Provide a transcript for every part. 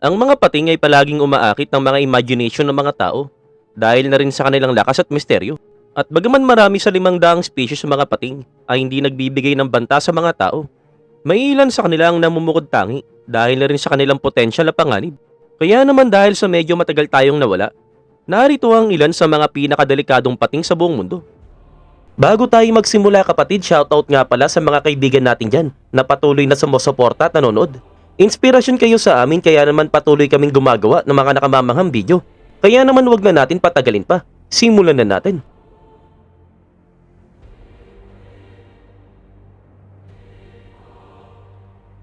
Ang mga pating ay palaging umaakit ng mga imagination ng mga tao dahil na rin sa kanilang lakas at misteryo. At bagaman marami sa limang daang species ng mga pating ay hindi nagbibigay ng banta sa mga tao, may ilan sa kanila ang namumukod tangi dahil na rin sa kanilang potensyal na panganib. Kaya naman dahil sa medyo matagal tayong nawala, narito ang ilan sa mga pinakadelikadong pating sa buong mundo. Bago tayo magsimula kapatid, shoutout nga pala sa mga kaibigan natin dyan na patuloy na sumusuporta at nanonood. Inspirasyon kayo sa amin kaya naman patuloy kaming gumagawa ng mga nakamamanghang video. Kaya naman wag na natin patagalin pa. Simulan na natin.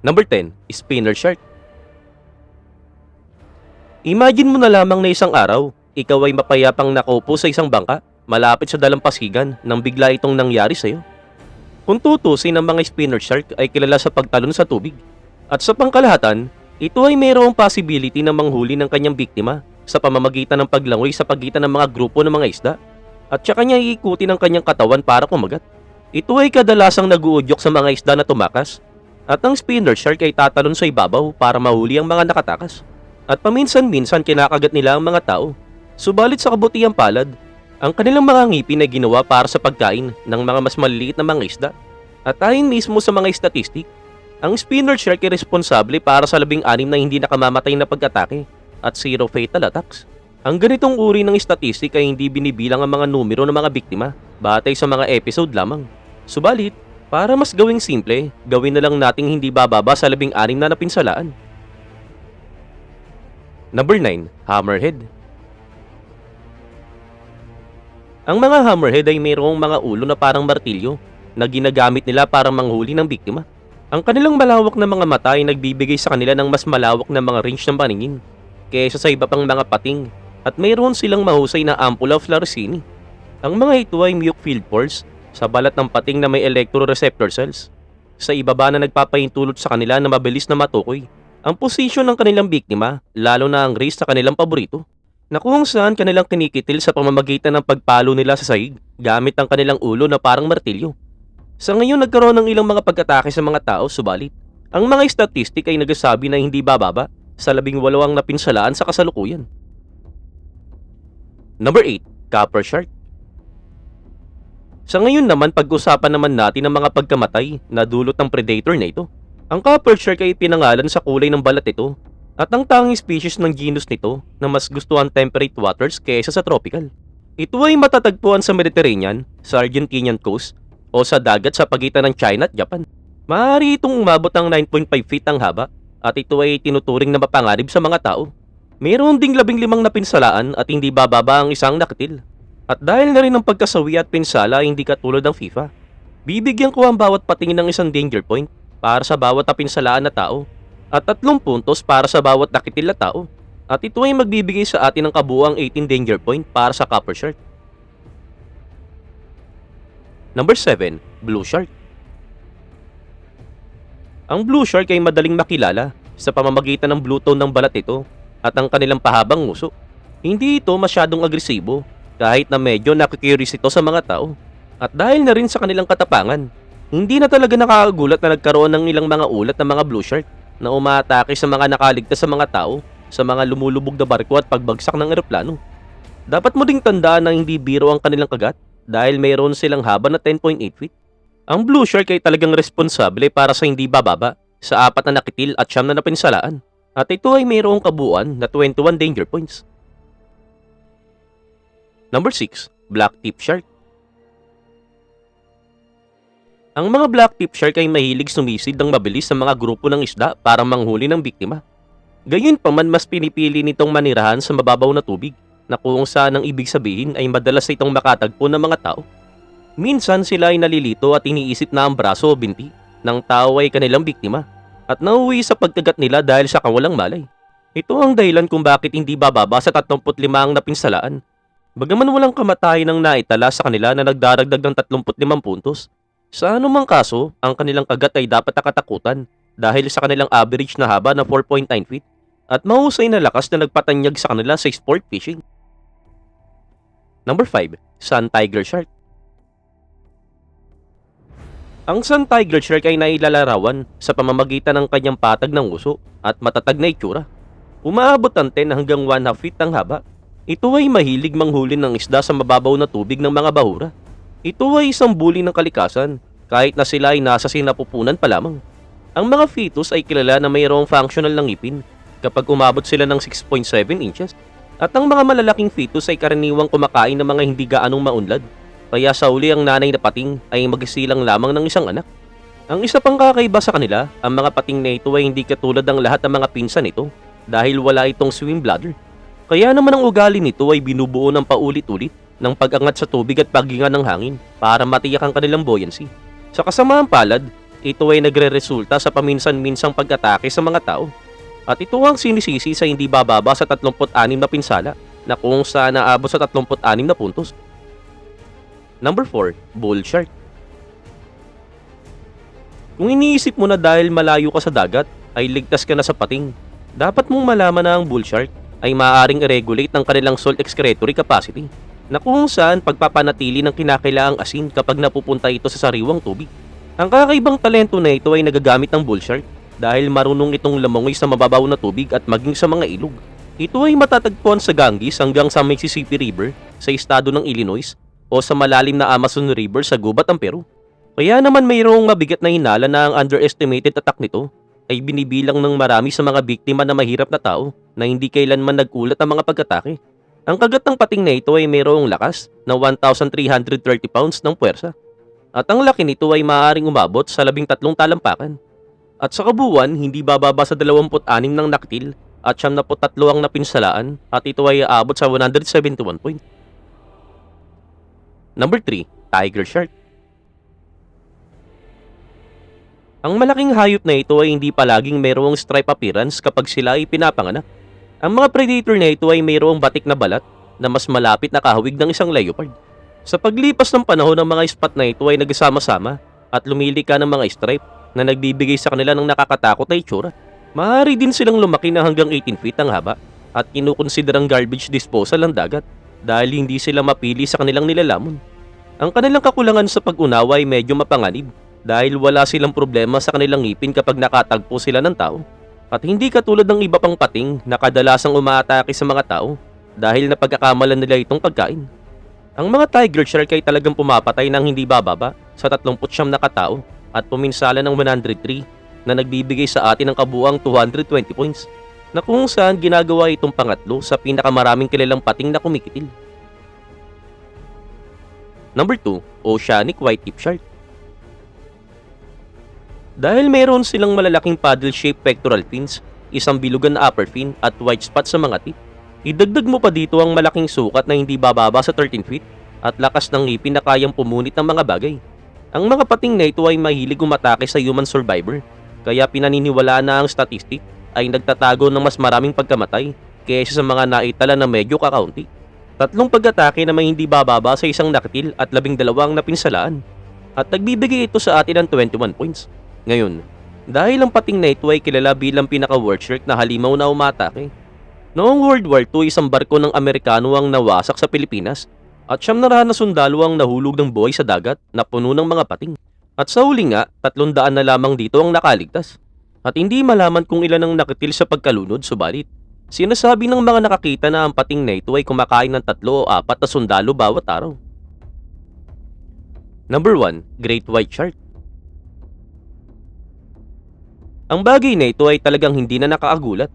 Number 10, Spinner Shark. Imagine mo na lamang na isang araw, ikaw ay mapayapang nakaupo sa isang bangka, malapit sa dalampasigan nang bigla itong nangyari sa'yo. Kung tutusin ng mga spinner shark ay kilala sa pagtalon sa tubig. At sa pangkalahatan, ito ay mayroong possibility na manghuli ng kanyang biktima sa pamamagitan ng paglangoy sa pagitan ng mga grupo ng mga isda at saka niya iikutin ang kanyang katawan para kumagat. Ito ay kadalasang naguudyok sa mga isda na tumakas at ang spinner shark ay tatalon sa ibabaw para mahuli ang mga nakatakas. At paminsan-minsan kinakagat nila ang mga tao. Subalit sa kabutihang palad, ang kanilang mga ngipin ay ginawa para sa pagkain ng mga mas maliliit na mga isda. At ayon mismo sa mga statistik, ang spinner shark ay responsable para sa labing anim na hindi nakamamatay na pag-atake at zero fatal attacks. Ang ganitong uri ng statistik ay hindi binibilang ang mga numero ng mga biktima batay sa mga episode lamang. Subalit, para mas gawing simple, gawin na lang nating hindi bababa sa labing anim na napinsalaan. Number 9, Hammerhead. Ang mga hammerhead ay mayroong mga ulo na parang martilyo na ginagamit nila para manghuli ng biktima. Ang kanilang malawak na mga mata ay nagbibigay sa kanila ng mas malawak na mga range ng paningin kaysa sa iba pang mga pating at mayroon silang mahusay na ampula fluorescini. Ang mga ito ay mute field pores sa balat ng pating na may electroreceptor cells. Sa ibaba na nagpapahintulot sa kanila na mabilis na matukoy ang posisyon ng kanilang biktima lalo na ang race sa kanilang paborito na kung saan kanilang kinikitil sa pamamagitan ng pagpalo nila sa sahig gamit ang kanilang ulo na parang martilyo. Sa ngayon nagkaroon ng ilang mga pag-atake sa mga tao subalit, ang mga statistik ay nagsasabi na hindi bababa sa labing walawang napinsalaan sa kasalukuyan. Number 8, Copper Shark. Sa ngayon naman pag-usapan naman natin ang mga pagkamatay na dulot ng predator na ito. Ang Copper Shark ay pinangalan sa kulay ng balat ito at ang tanging species ng genus nito na mas gusto ang temperate waters kaysa sa tropical. Ito ay matatagpuan sa Mediterranean, sa Argentinian coast, o sa dagat sa pagitan ng China at Japan. Maaari itong umabot ng 9.5 feet ang haba at ito ay tinuturing na mapanganib sa mga tao. Mayroon ding labing limang na pinsalaan at hindi bababa ang isang nakitil. At dahil na rin ang pagkasawi at pinsala hindi katulad ng FIFA, bibigyan ko ang bawat patingin ng isang danger point para sa bawat napinsalaan na tao at tatlong puntos para sa bawat nakitil na tao. At ito ay magbibigay sa atin ng kabuuang 18 danger point para sa Copper Shark. Number 7, Blue Shark. Ang Blue Shark ay madaling makilala sa pamamagitan ng blue tone ng balat ito at ang kanilang pahabang nguso. Hindi ito masyadong agresibo kahit na medyo nakikurious ito sa mga tao. At dahil na rin sa kanilang katapangan, hindi na talaga nakakagulat na nagkaroon ng ilang mga ulat ng mga Blue Shark na umaatake sa mga nakaligtas sa mga tao sa mga lumulubog na barko at pagbagsak ng eroplano. Dapat mo ding tandaan na hindi biro ang kanilang kagat dahil mayroon silang haba na 10.8 feet. Ang Blue Shark ay talagang responsable para sa hindi bababa sa apat na nakitil at siyam na napinsalaan. At ito ay mayroong kabuuan na 21 danger points. Number 6, Black Tip Shark. Ang mga black tip shark ay mahilig sumisid ng mabilis sa mga grupo ng isda para manghuli ng biktima. Gayunpaman mas pinipili nitong manirahan sa mababaw na tubig na kung saan ang ibig sabihin ay madalas itong makatagpo ng mga tao. Minsan sila ay nalilito at iniisip na ang braso o binti ng tao ay kanilang biktima at nauwi sa pagkagat nila dahil sa kawalang malay. Ito ang dahilan kung bakit hindi bababa sa 35 ang napinsalaan. Bagaman walang kamatayan ng naitala sa kanila na nagdaragdag ng 35 puntos, sa anumang kaso, ang kanilang kagat ay dapat nakatakutan dahil sa kanilang average na haba na 4.9 feet at mahusay na lakas na nagpatanyag sa kanila sa sport fishing. Number 5, Sun Tiger Shark. Ang Sun Tiger Shark ay nailalarawan sa pamamagitan ng kanyang patag ng uso at matatag na itsura. Umaabot ang 10 hanggang 1 half feet ang haba. Ito ay mahilig manghuli ng isda sa mababaw na tubig ng mga bahura. Ito ay isang bully ng kalikasan, kahit na sila ay nasa sinapupunan pa lamang. Ang mga fetus ay kilala na mayroong functional ng ngipin kapag umabot sila ng 6.7 inches. At ang mga malalaking fetus ay karaniwang kumakain ng mga hindi gaanong maunlad. Kaya sa uli ang nanay na pating ay magsilang lamang ng isang anak. Ang isa pang kakaiba sa kanila, ang mga pating na ito ay hindi katulad ng lahat ng mga pinsan nito dahil wala itong swim bladder. Kaya naman ang ugali nito ay binubuo ng paulit-ulit ng pag-angat sa tubig at paghinga ng hangin para matiyak ang kanilang buoyancy. Sa kasamaang palad, ito ay nagre-resulta sa paminsan-minsang pag-atake sa mga tao. At ito ang sinisisi sa hindi bababa sa 36 na pinsala na kung saan naabot sa 36 na puntos. Number 4, Bull Shark. Kung iniisip mo na dahil malayo ka sa dagat, ay ligtas ka na sa pating, dapat mong malaman na ang bull shark ay maaaring i-regulate ng kanilang salt excretory capacity na kung saan pagpapanatili ng kinakailangang asin kapag napupunta ito sa sariwang tubig. Ang kakaibang talento na ito ay nagagamit ng bull shark dahil marunong itong lamongoy sa mababaw na tubig at maging sa mga ilog. Ito ay matatagpuan sa Ganges hanggang sa Mississippi River sa estado ng Illinois o sa malalim na Amazon River sa gubat ng Peru. Kaya naman mayroong mabigat na hinala na ang underestimated attack nito ay binibilang ng marami sa mga biktima na mahirap na tao na hindi kailanman nagulat ang mga pag-atake. Ang kagat ng pating na ito ay mayroong lakas na 1,330 pounds ng puwersa. At ang laki nito ay maaaring umabot sa 13 talampakan. At sa kabuuan, hindi bababa sa 26 ng naktil at 73 ang napinsalaan at ito ay aabot sa 171 point. Number 3, Tiger Shark. Ang malaking hayop na ito ay hindi palaging mayroong stripe appearance kapag sila ay pinapanganak. Ang mga predator na ito ay mayroong batik na balat na mas malapit na kahawig ng isang leopard. Sa paglipas ng panahon ng mga spot na ito ay nagsama-sama at lumili ka ng mga stripe na nagbibigay sa kanila ng nakakatakot na itsura. Maaari din silang lumaki na hanggang 18 feet ang haba at kinukonsiderang garbage disposal ang dagat dahil hindi sila mapili sa kanilang nilalamon. Ang kanilang kakulangan sa pag-unawa ay medyo mapanganib dahil wala silang problema sa kanilang ngipin kapag nakatagpo sila ng tao. At hindi katulad ng iba pang pating na kadalasang umaatake sa mga tao dahil napagkakamalan nila itong pagkain. Ang mga tiger shark ay talagang pumapatay ng hindi bababa sa 39 na katao at puminsala ng 103 na nagbibigay sa atin ng kabuang 220 points na kung saan ginagawa itong pangatlo sa pinakamaraming kilalang pating na kumikitil. Number 2, Oceanic White Tip Shark. Dahil mayroon silang malalaking paddle-shaped pectoral fins, isang bilugan na upper fin at white spot sa mga tip, idagdag mo pa dito ang malaking sukat na hindi bababa sa 13 feet at lakas ng ngipin na kayang pumunit ng mga bagay. Ang mga pating na ito ay mahilig umatake sa human survivor, kaya pinaniniwalaan na ang statistic ay nagtatago ng mas maraming pagkamatay kaysa sa mga naitala na medyo kakaunti. Tatlong pag-atake na may hindi bababa sa isang naktil at labing dalawang napinsalaan. At nagbibigay ito sa atin ng 21 points. Ngayon, dahil ang pating na ito ay kilala bilang pinaka-word shark na halimaw na umatake. Noong World War II, isang barko ng Amerikano ang nawasak sa Pilipinas at siyam na na sundalo ang nahulog ng buhay sa dagat na puno ng mga pating. At sa huli nga, tatlong daan na lamang dito ang nakaligtas. At hindi malaman kung ilan ang nakitil sa pagkalunod, subalit Sinasabi ng mga nakakita na ang pating na ito ay kumakain ng tatlo o apat na sundalo bawat araw. Number 1, Great White Shark. Ang bagay na ito ay talagang hindi na nakaagulat.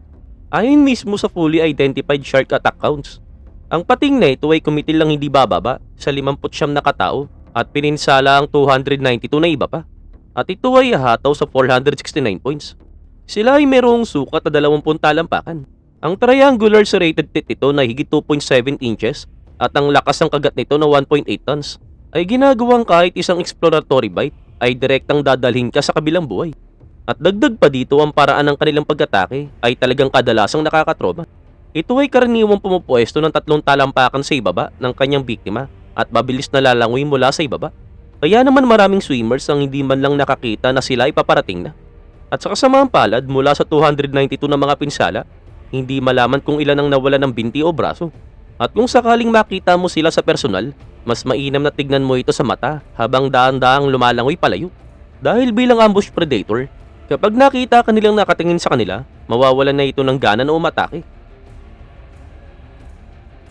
Ayon mismo sa fully identified shark attack counts, ang pating na ito ay kumitil lang hindi bababa sa 59 na katao at pininsala ang 292 na iba pa. At ito ay hataw sa 469 points. Sila ay merong sukat na 20 talampakan. Ang triangular serrated teeth ito na higit 2.7 inches at ang lakas ng kagat nito na 1.8 tons ay ginagawang kahit isang exploratory bite ay direktang dadalhin ka sa kabilang buhay. At dagdag pa dito ang paraan ng kanilang pag-atake ay talagang kadalasang nakakatroba. Ito ay karaniwang pumupwesto ng tatlong talampakan sa ibaba ng kanyang biktima at mabilis na lalangoy mula sa ibaba. Kaya naman maraming swimmers ang hindi man lang nakakita na sila ay paparating na. At sa kasamaang palad mula sa 292 na mga pinsala hindi malaman kung ilan ang nawala ng binti o braso. At kung sakaling makita mo sila sa personal, mas mainam na tignan mo ito sa mata habang daan-daang lumalangoy palayo. Dahil bilang ambush predator, Kapag nakita ka nilang nakatingin sa kanila, mawawalan na ito ng gana na umatake.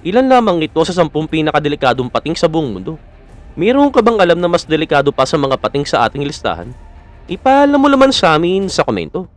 Ilan lamang ito sa sampung pinakadelikadong pating sa buong mundo. Mayroon ka bang alam na mas delikado pa sa mga pating sa ating listahan? Ipaalam mo naman sa amin sa komento.